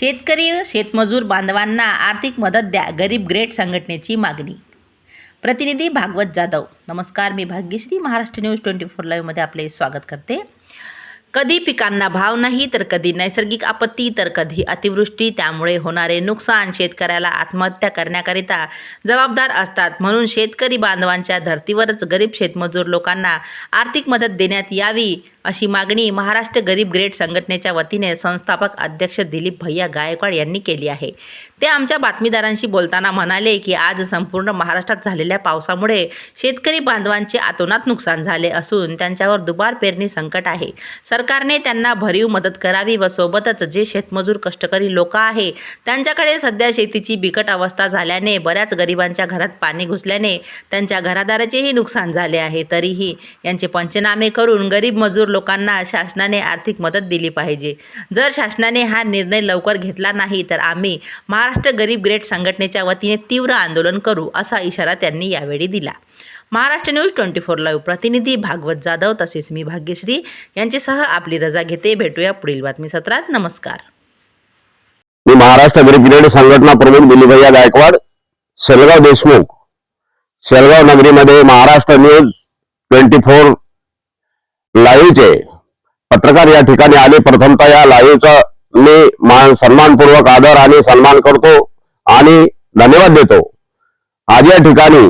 शेतकरी शेतमजूर बांधवांना आर्थिक मदत द्या गरीब ग्रेट संघटनेची मागणी. प्रतिनिधी भागवत जाधव. नमस्कार मी Bhagyashree. Maharashtra news twenty four लाईव्हमध्ये आपले स्वागत करते. कधी पिकांना भाव नाही तर कधी नैसर्गिक आपत्ती तर कधी अतिवृष्टी. त्यामुळे होणारे नुकसान शेतकऱ्याला आत्महत्या करण्याकरिता जबाबदार असतात. म्हणून शेतकरी बांधवांच्या धर्तीवरच गरीब शेतमजूर लोकांना आर्थिक मदत देण्यात यावी अशी मागणी महाराष्ट्र गरीब ग्रेड संघटनेच्या वतीने संस्थापक अध्यक्ष दिलीप भैया गायकवाड यांनी केली आहे. ते आमच्या बातमीदारांशी बोलताना म्हणाले की आज संपूर्ण महाराष्ट्रात झालेल्या पावसामुळे शेतकरी बांधवांचे आतोनात नुकसान झाले असून त्यांच्यावर दुबार पेरणी संकट आहे. सरकारने त्यांना भरीव मदत करावी व सोबतच जे शेतमजूर कष्टकरी लोक आहे त्यांच्याकडे सध्या शेतीची बिकट अवस्था झाल्याने बऱ्याच गरिबांच्या घरात पाणी घुसल्याने त्यांच्या घरादाराचेही नुकसान झाले आहे. तरीही यांचे पंचनामे करून गरीब मजूर लोकांना शासनाने आर्थिक मदत दिली पाहिजे. जर शासनाने हा निर्णय लवकर घेतला नाही तर आम्ही महाराष्ट्र गरीब ग्रेट संघटनेच्या वतीने तीव्र आंदोलन करू असा इशारा त्यांनी यावेळी दिला. Maharashtra news twenty four live प्रतिनिधी भागवत जाधव तसेच मी भाग्यश्री यांच्यासह आपली रजा घेते. भेटूया पुढील बातमी सत्रात नमस्कार. मी महाराष्ट्र गरीब ग्रेड संघटना प्रमुख दिलीभैया गायकवाड शेलगाव देशमुख शेलगाव नगरीमध्ये महाराष्ट्र न्यूज ट्वेंटी फोर लाईव्हचे. पत्रकार या ठिकाणी आले. प्रथमतः या लाईव्हचा मी मान सन्मानपूर्वक आदर आणि सन्मान करतो आणि धन्यवाद देतो. आज या ठिकाणी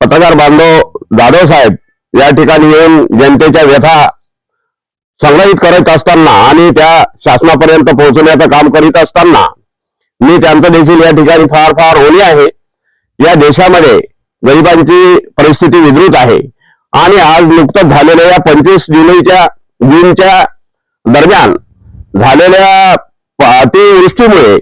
पत्रकार बांधव जाधव साहेब या ठिकाणी येऊन जनतेच्या व्यथा संग्रहित करत असताना आणि त्या शासनापर्यंत पोहोचवण्याचं काम करीत असताना मी त्यांचं देखील या ठिकाणी फार फार ओली आहे. या देशामध्ये गरिबांची परिस्थिती विद्रुत आहे. आणि आज नुकतंच झालेल्या या पंचवीस जुलैच्या जूनच्या दरम्यान झालेल्या अतिवृष्टीमुळे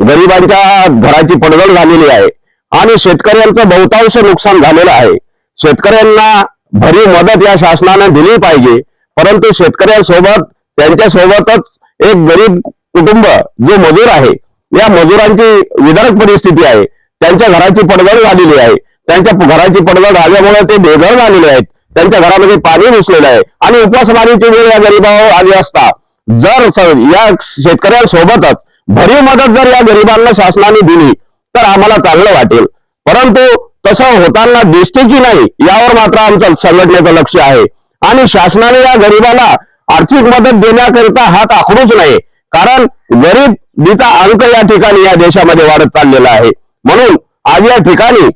गरिबांच्या घराची पडझड झालेली आहे आणि शेतकऱ्यांचं बहुतांश नुकसान झालेलं आहे. शेतकऱ्यांना भरीव मदत या शासनाने दिली पाहिजे परंतु शेतकऱ्यांसोबत त्यांच्यासोबतच एक गरीब कुटुंब जो मजूर आहे या मजुरांची विदारक परिस्थिती आहे. त्यांच्या घराची पडझड झालेली आहे. त्यांच्या घराची पडझड झाल्यामुळे ते बेघर झालेले आहेत. त्यांच्या घरामध्ये पाणी घुसलेलं आहे. आणि उपासमारीची वेळ या गरिबावर आली असता जर या शेतकऱ्यांसोबतच भरीव मदत जर या गरिबांना शासनाने दिली तर आम्हाला चांगलं वाटेल. परंतु तसं होताना दिसते की नाही यावर मात्र आमचं संघटनेचं लक्ष आहे. आणि शासनाने या गरिबाला आर्थिक मदत देण्याकरिता हात आखडूच नाही. कारण गरीबीचा अंक या ठिकाणी या देशामध्ये वाढत चाललेला आहे. म्हणून आज या ठिकाणी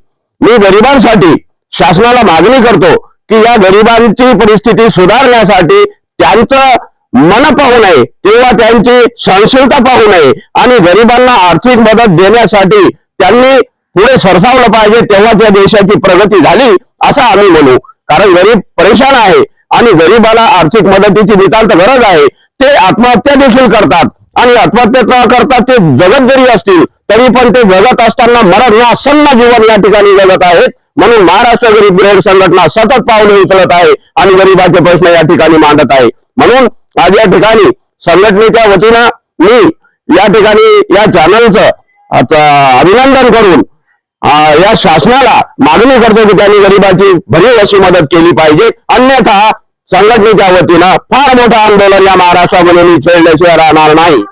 मी गरिबांसाठी शासनाला मागणी करतो की या गरिबांची परिस्थिती सुधारण्यासाठी त्यांचं मन पाहू नये किंवा त्यांची सहनशीलता पाहू नये आणि गरिबांना आर्थिक मदत देण्यासाठी त्यांनी पुढे सरसावलं पाहिजे तेव्हा त्या देशाची प्रगती झाली असं आम्ही म्हणू. कारण गरीब परेशान आहे आणि गरिबाला आर्थिक मदतीची नितांत गरज आहे. ते आत्महत्या देखील करतात. आणि आत्महत्या का करतात ते जगत जरी असतील तरी पण ते जगत असताना मरण आसन्न जीवन या ठिकाणी जगत आहेत. म्हणून महाराष्ट्र गरीब ग्रेड संघटना सतत पावले उचलत आहे आणि गरिबाचे प्रश्न या ठिकाणी मांडत आहे. म्हणून आज या ठिकाणी संघटनेच्या वतीनं मी या ठिकाणी या चॅनलचं अभिनंदन करून या शासनाला मागणी करतो की त्यांनी गरिबाची भरीव अशी मदत केली पाहिजे. अन्यथा संघटनेच्या वतीनं फार मोठं आंदोलन या महाराष्ट्रामध्ये मी छेडल्याशिवाय राहणार नाही.